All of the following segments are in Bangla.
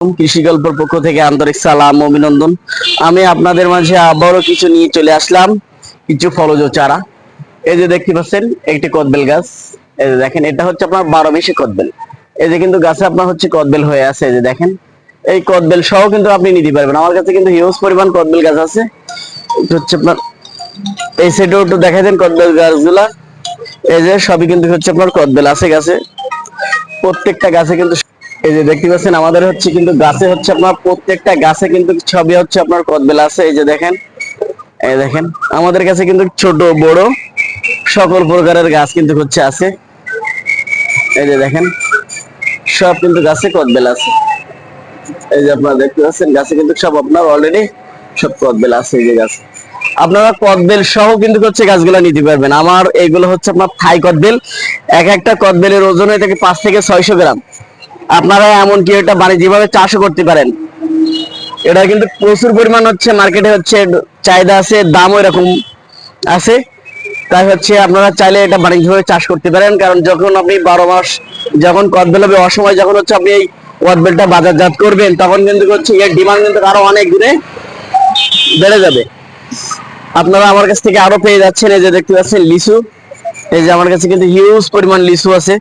কৃষি গল্পের পক্ষ থেকে আন্তরিক সালাম অভিনন্দন। আমি আপনাদের মাঝে আবারও কিছু নিয়ে চলে আসলাম, কিছু ফলজ চারা। এই যে দেখতে পাচ্ছেন, একটি কদবেল গাছ। এই যে দেখেন, এটা হচ্ছে আপনার বারো মেশি কদবেল। এই যে কিন্তু গাছে আপনার হচ্ছে কদবেল হয়ে আছে, এই যে দেখেন। এই কদবেল সহ কিন্তু আপনি নিতে পারবেন। আমার কাছে কিন্তু হিউজ পরিমাণ কদবেল গাছ আছে। হচ্ছে আপনার, এই সাইডেও একটু দেখা দেন কদবেল গাছগুলা। এই যে সবই কিন্তু হচ্ছে আপনার কদবেল আছে গাছে। প্রত্যেকটা গাছে কিন্তু এই যে দেখতে পাচ্ছেন, আমাদের হচ্ছে কিন্তু গাছে হচ্ছে আপনার প্রত্যেকটা গাছে কিন্তু ছবি হচ্ছে আপনার কদবেল আছে। এই যে দেখেন, এই দেখেন, আমাদের কাছে কিন্তু ছোট, বড় সকল প্রকারের গাছ কিন্তু হচ্ছে আছে। এই যে দেখেন, সব কিন্তু গাছে কদবেল আছে। এই যে আপনারা দেখতে পাচ্ছেন, গাছে কিন্তু সব আপনার অলরেডি সব কদবেল আছে এই যে গাছ। আপনারা কদবেল সহ কিন্তু হচ্ছে গাছগুলো নিতে পারবেন। আমার এইগুলো হচ্ছে আপনার থাই কদবেল। এক একটা কদবেলের ওজন হয়ে থাকে পাঁচ থেকে ছয়শো গ্রাম। আপনারা এমনকি এটা বাণিজ্যিকভাবে চাষও করতে পারেন, এটা কিন্তু প্রচুর পরিমাণ হচ্ছে মার্কেটে হচ্ছে চাহিদা আছে, দামও এরকম আছে। তাই হচ্ছে আপনারা চাইলে এটা বাণিজ্যিকভাবে চাষ করতে পারেন, কারণ যখন আপনি বারো মাস যখন কদবেল হবে, অসময় যখন হচ্ছে আপনি এই কদবেলটা বাজারজাত করবেন, তখন কিন্তু হচ্ছে এর ডিমান্ড কিন্তু আরও অনেক গুণে বেড়ে যাবে। আপনারা আমার কাছ থেকে আরও পেয়ে যাচ্ছেন, এই যে দেখতে পাচ্ছেন লিচু, এই যে আমার কাছে কিন্তু হিউজ পরিমাণ লিচু আছে।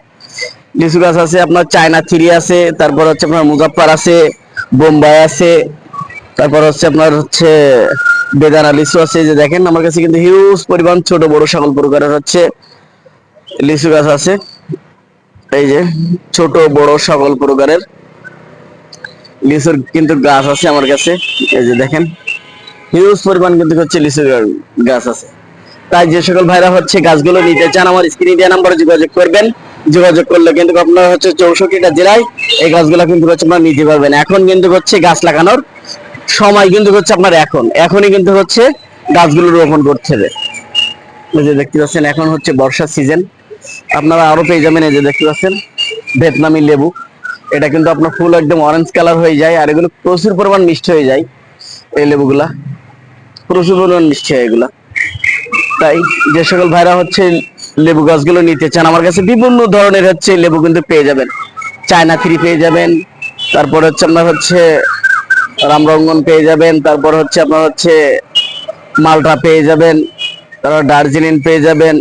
লিচু গাছ আছে, আপনার চায়না থ্রি আছে, তারপর হচ্ছে আপনার মুজাফফর আছে, বোম্বাই আছে, তারপর হচ্ছে আপনার হচ্ছে বেদানা লিচু আছে যে দেখেন, আমার কাছে কিন্তু হিউজ পরিমাণ ছোট বড় সকল প্রকারের হচ্ছে লিচু গাছ আছে। এই যে ছোট বড় সকল প্রকারের লিচুর কিন্তু গাছ আছে আমার কাছে। এই যে দেখেন হিউজ পরিমাণ কিন্তু হচ্ছে লিচু গাছ আছে। তাই যে সকল ভাইরা হচ্ছে গাছগুলো নিতে চান, আমার স্ক্রিনে দেওয়া নাম্বারে যোগাযোগ করবেন। যোগাযোগ করলে কিন্তু আপনার হচ্ছে চৌষট্টিটা জেলায় এই গাছগুলো কিন্তু হচ্ছে আপনার নিতে পারবেন। এখন কিন্তু হচ্ছে গাছ লাগানোর সময় কিন্তু হচ্ছে আপনার এখন। এখনই কিন্তু হচ্ছে গাছগুলো রোপণ এই যে দেখতে পাচ্ছেন, এখন হচ্ছে বর্ষার সিজন আপনারা আরও পেয়ে যাবেন এই যে দেখতে পাচ্ছেন ভিয়েতনামি লেবু। এটা কিন্তু আপনার ফুল একদম অরেঞ্জ কালার হয়ে যায় আর এগুলো প্রচুর পরিমাণ মিষ্টি হয়ে যায় এই লেবুগুলা। প্রচুর পরিমাণ মিষ্টি হয় এগুলা। তাই যে সকল ভাইরা হচ্ছে লেবু গাছগুলো নিতে চান, আমার কাছে বিভিন্ন ধরনের হচ্ছে লেবু কিন্তু পেয়ে যাবেন। চায়না থ্রি পেয়ে যাবেন, তারপর হচ্ছে আপনার হচ্ছে রামরঙ্গন পেয়ে যাবেন, তারপর হচ্ছে আপনার হচ্ছে মালটা পেয়ে যাবেন, তারপর দার্জিলিং পেয়ে যাবেন।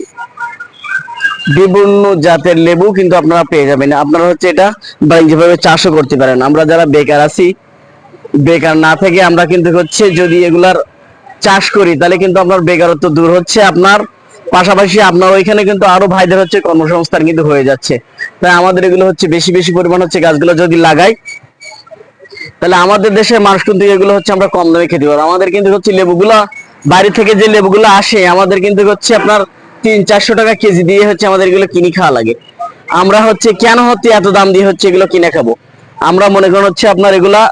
বিভিন্ন জাতের লেবু কিন্তু আপনারা পেয়ে যাবেন। আপনারা হচ্ছে এটা বাণিজ্যভাবে চাষও করতে পারেন। আমরা যারা বেকার আছি, বেকার না থেকে আমরা কিন্তু হচ্ছে যদি এগুলার চাষ করি, তাহলে কিন্তু আপনার বেকারত্ব দূর হচ্ছে। আপনার পাশাপাশি আপনার ওইখানে কিন্তু আরও ভাইদের হচ্ছে কর্মসংস্থান কিন্তু হয়ে যাচ্ছে। তাই আমাদের এগুলো হচ্ছে বেশি বেশি পরিমাণ হচ্ছে গাছগুলো যদি লাগাই, তাহলে আমাদের দেশের মানুষ কিন্তু এগুলো হচ্ছে আমরা কম দামে খেতে পারব। আমাদের কিন্তু হচ্ছে লেবুগুলা, বাইরে থেকে যে লেবুগুলো আসে, আমাদের কিন্তু হচ্ছে আপনার তিন, চারশো টাকা কেজি দিয়ে হচ্ছে আমাদের এগুলো কিনে খাওয়া লাগে। আমরা হচ্ছে কেন হচ্ছে এত দাম দিয়ে হচ্ছে এগুলো কিনে খাব? আমরা মনে করেন হচ্ছে আপনার এগুলা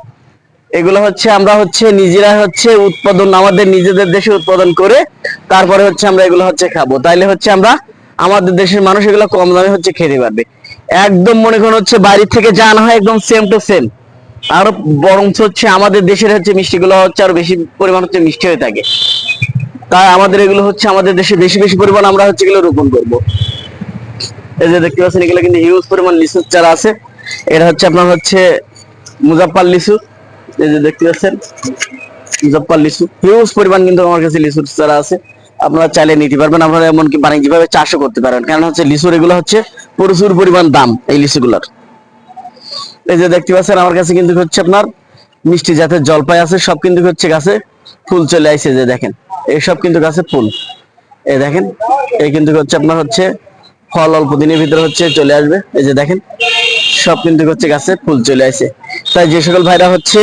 এগুলো হচ্ছে আমরা হচ্ছে নিজেরা হচ্ছে উৎপাদন, আমাদের নিজেদের দেশে উৎপাদন করে তারপরে হচ্ছে আমরা এগুলো হচ্ছে খাব। তাইলে হচ্ছে আমরা আমাদের দেশের মানুষ এগুলো কম দামে হচ্ছে খেতে পারবে। একদম মনে করেন হচ্ছে বাইরে থেকে যা আনা হয় একদম সেম টু সেম আরও বরঞ্চ হচ্ছে আমাদের দেশের হচ্ছে মিষ্টিগুলো হচ্ছে আরও বেশি পরিমাণ হচ্ছে মিষ্টি হয়ে থাকে। তাই আমাদের এগুলো হচ্ছে আমাদের দেশে বেশি বেশি পরিমাণ আমরা হচ্ছে এগুলো রোপণ করব। এই যে দেখতে পাচ্ছেন এগুলো কিন্তু হিউজ পরিমাণ লিচুর চারা আছে। এটা হচ্ছে আপনার হচ্ছে মুজাফফর লিচু। এই যে দেখতে পাচ্ছেন, মুজাফফর লিচু। হিউজ পরিমাণ কিন্তু আমার কাছে লিচুর চারা আছে। আপনারা চাইলে নিতে পারবেন, আপনারা এমনকি বাণিজ্যিকভাবে চাষও করতে পারেন। কারণ হচ্ছে লিচুর এগুলো হচ্ছে প্রচুর পরিমাণ দাম এই লিচুগুলোর। এই যে দেখতে পাচ্ছেন, আমার কাছে কিন্তু হচ্ছে আপনার মিষ্টি জাতের জলপাই আছে, সব কিন্তু হচ্ছে গাছে ফুল চলে আসছে যে দেখেন। এইসব কিন্তু গাছে ফুল। এই দেখেন, এই কিন্তু হচ্ছে আপনার হচ্ছে ফল অল্প দিনের ভিতরে হচ্ছে চলে আসবে। এই যে দেখেন সব কিন্তু হচ্ছে গাছে ফুল চলে আসে। তাই যে সকল ভাইরা হচ্ছে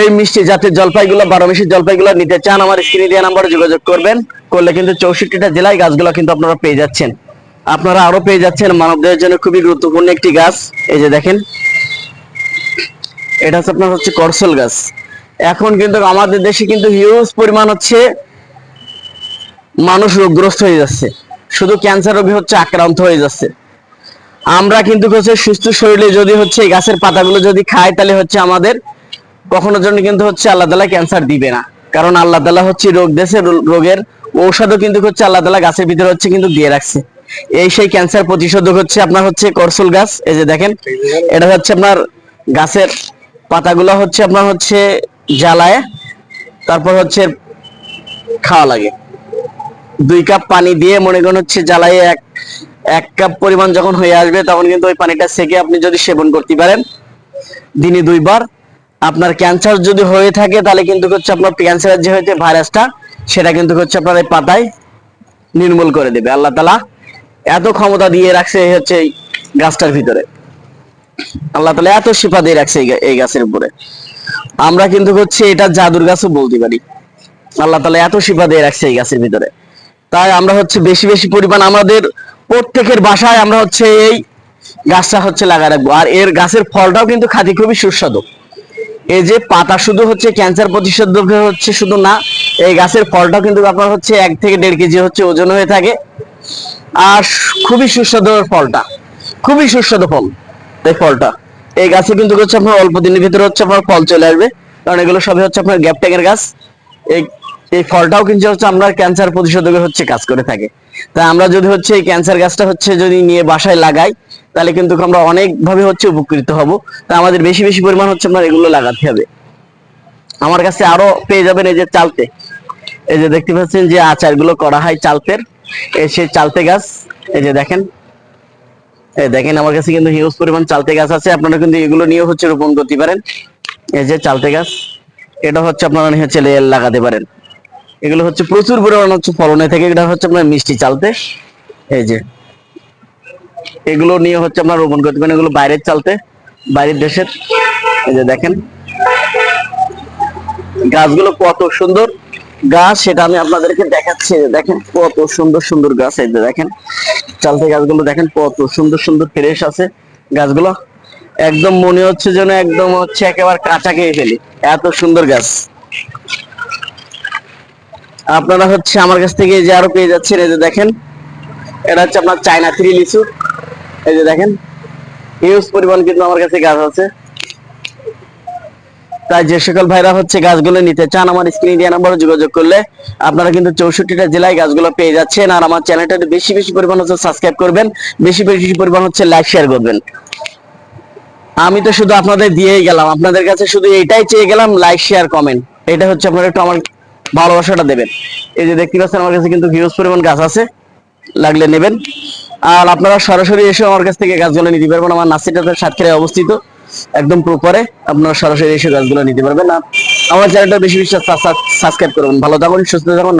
এই মিষ্টি জাতের জলপাইগুলো, বারো মিষ্টির জলপাইগুলো নিতে চান, আমার স্ক্রিনে দেওয়া নাম্বারে যোগাযোগ করবেন। করলে কিন্তু চৌষট্টিটা জেলায় গাছগুলো কিন্তু আপনারা পেয়ে যাচ্ছেন। আপনারা আরও পেয়ে যাচ্ছেন মানবদেহের জন্য খুবই গুরুত্বপূর্ণ একটি গাছ। এই যে দেখেন, এটা হচ্ছে আপনার হচ্ছে করসল গাছ। এখন কিন্তু আমাদের দেশে কিন্তু হিউজ পরিমাণ হচ্ছে মানুষ রোগগ্রস্ত হয়ে যাচ্ছে। শুধু ক্যান্সার রোগী হচ্ছে আক্রান্ত হয়ে যাচ্ছে। আমরা কিন্তু হচ্ছে সুস্থ শরীরে যদি হচ্ছে এই গাছের পাতাগুলো যদি খাই, তাহলে হচ্ছে আমাদের কখনো জন্য কিন্তু হচ্ছে আল্লাহ তালা ক্যান্সার দিবে না। কারণ আল্লাহ তালা হচ্ছে রোগ দেশে রোগের ঔষধও কিন্তু হচ্ছে আল্লাহ তালা গাছের ভিতরে হচ্ছে কিন্তু দিয়ে রাখছে। এই সেই ক্যান্সার প্রতিষেধক হচ্ছে আপনার হচ্ছে করসুল গাছ, এই যে দেখেন, এটা হচ্ছে আপনার গাছের পাতাগুলো হচ্ছে আপনার হচ্ছে জ্বালায়, তারপর হচ্ছে খাওয়া লাগে। দুই কাপ পানি দিয়ে মনে করেন হচ্ছে জ্বালায় এক এক কাপ পরিমাণ যখন হয়ে আসবে, তখন কিন্তু ওই পানিটা সেকে আপনি যদি সেবন করতে পারেন, দিনে দুইবার। আপনার ক্যান্সার যদি হয়ে থাকে, তাহলে কিন্তু হচ্ছে আপনার ক্যান্সারের যে হচ্ছে ভাইরাসটা, সেটা কিন্তু হচ্ছে আপনার এই পাতায় নির্মূল করে দেবে। আল্লাহ তালা এত ক্ষমতা দিয়ে রাখছে হচ্ছে এই গাছটার ভিতরে। আল্লাহ তালা এত শিফা দিয়ে রাখছে এই গাছের উপরে। আমরা কিন্তু হচ্ছে এটা জাদুর গাছও বলতে পারি। আল্লাহ তালা এত শিফা দিয়ে রাখছে এই গাছের ভিতরে। তাই আমরা হচ্ছে বেশি বেশি পরিমাণ আমাদের প্রত্যেকের বাসায় আমরা হচ্ছে এই গাছটা হচ্ছে লাগা রাখব। আর এর গাছের ফলটাও কিন্তু খাতি খুবই সুস্বাদু। এই যে পাতা শুধু হচ্ছে ক্যান্সার প্রতিষেধক হচ্ছে শুধু না, এই গাছের ফলটাও কিন্তু আপনার হচ্ছে এক থেকে দেড় কেজি হচ্ছে ওজন হয়ে থাকে। আর খুবই সুস্বাদু ফলটা। খুবই সুস্বাদু ফল, এই ফলটা। এই গাছে কিন্তু হচ্ছে আপনার অল্প দিনের ভিতরে হচ্ছে আপনার ফল চলে আসবে। কারণ এগুলো সবই হচ্ছে আপনার গ্যাপ ট্যাগের গাছ। এই এই ফলটাও কিন্তু হচ্ছে আমরা ক্যান্সার প্রতিষেধকের হচ্ছে কাজ করে থাকে। তাই আমরা যদি হচ্ছে এই ক্যান্সার গাছটা হচ্ছে যদি নিয়ে বাসায় লাগাই, তাহলে কিন্তু আমরা অনেক ভাবে হচ্ছে উপকৃত হব। তা আমাদের বেশি বেশি পরিমাণ হচ্ছে আপনার এগুলো লাগাতে হবে। আমার কাছে আরও পেয়ে যাবেন এই যে চালতে। এই যে দেখতে পাচ্ছেন যে আচারগুলো করা হয় চালতের। এই সেই চালতে গাছ, এই যে দেখেন। এই দেখেন আমার কাছে কিন্তু হিউজ পরিমাণ চালতে গাছ আছে। আপনারা কিন্তু এগুলো নিয়েও হচ্ছে রোপণ করতে পারেন। এই যে চালতে গাছ, এটা হচ্ছে আপনারা হচ্ছে লাগাতে পারেন। এগুলো হচ্ছে প্রচুর পরিমাণ হচ্ছে ফলনে থেকে। এটা হচ্ছে আপনার মিষ্টি চালতে। এই যে। এগুলো নিয়ে হচ্ছে আপনার রোপণ করতে পারেন। এগুলো বাইরের চালতে, বাইরের দেশের। এই যে দেখেন। গাছগুলো কত সুন্দর গাছ, সেটা আমি আপনাদেরকে দেখাচ্ছি। দেখেন কত সুন্দর সুন্দর গাছ। এই যে দেখেন। চালতে গাছগুলো দেখেন কত সুন্দর সুন্দর ফ্রেশ আছে গাছগুলো। একদম মনে হচ্ছে যেন একদম হচ্ছে একেবারে কাঁচা খেয়ে ফেলি। এত সুন্দর গাছ। আপনারা হচ্ছে আমার কাছ থেকে যে আরও পেয়ে যাচ্ছেন, এই যে দেখেন, এটা হচ্ছে আপনার চায়না থ্রি লিচু। এই যে দেখেন হিউজ পরিমাণ কিন্তু আমার কাছে গাছ আছে। তাই যে সকল ভাইরা হচ্ছে গাছগুলো নিতে চান, আমার স্ক্রিন ইন্ডিয়া নাম্বারে যোগাযোগ করলে আপনারা কিন্তু চৌষট্টিটা জেলায় গাছগুলো পেয়ে যাচ্ছেন। আর আমার চ্যানেলটা বেশি বেশি পরিমাণ হচ্ছে সাবস্ক্রাইব করবেন, বেশি বেশি পরিমাণ হচ্ছে লাইক শেয়ার করবেন। আমি তো শুধু আপনাদের দিয়েই গেলাম, আপনাদের কাছে শুধু এটাই চেয়ে গেলাম লাইক শেয়ার কমেন্ট এটা হচ্ছে আপনারা একটু আমার ভালোবাসাটা দেবেন। এই যে দেখতে পাচ্ছেন, আমার কাছে কিন্তু হিউজ পরিমাণ গাছ আছে, লাগলে নেবেন। আর আপনারা সরাসরি এসে আমার কাছ থেকে গাছগুলো নিতে পারবেন। আমার নাসিটাতে সাতক্ষীরায় অবস্থিত, একদম প্রপারে আপনারা সরাসরি এসে গাছগুলো নিতে পারবেন। আর আমার চ্যানেলটা বেশি বেশি সাবস্ক্রাইব করবেন। ভালো থাকুন, সুস্থ থাকুন